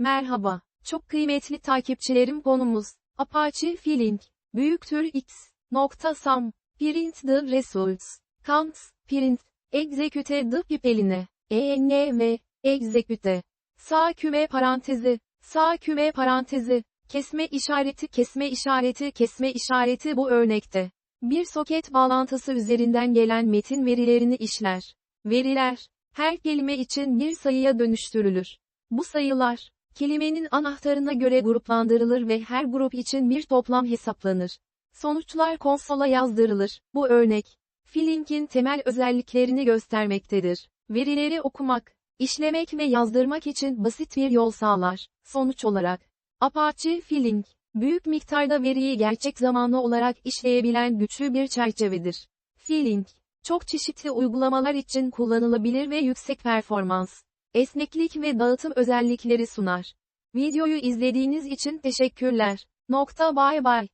Merhaba, çok kıymetli takipçilerim konumuz, Apache Feeling, büyüktür x, nokta sum, print the results, count, print, execute the pipeline, env, execute, sağ küme parantezi, sağ küme parantezi, kesme işareti kesme işareti kesme işareti bu örnekte. Bir soket bağlantısı üzerinden gelen metin verilerini işler. Veriler, her kelime için bir sayıya dönüştürülür. Bu sayılar, kelimenin anahtarına göre gruplandırılır ve her grup için bir toplam hesaplanır. Sonuçlar konsola yazdırılır. Bu örnek, Filling'in temel özelliklerini göstermektedir. Verileri okumak, işlemek ve yazdırmak için basit bir yol sağlar. Sonuç olarak, Apache Filling, büyük miktarda veriyi gerçek zamanlı olarak işleyebilen güçlü bir çerçevedir. Filling, çok çeşitli uygulamalar için kullanılabilir ve yüksek performans, esneklik ve dağıtım özellikleri sunar. Videoyu izlediğiniz için teşekkürler. Nokta bye bye.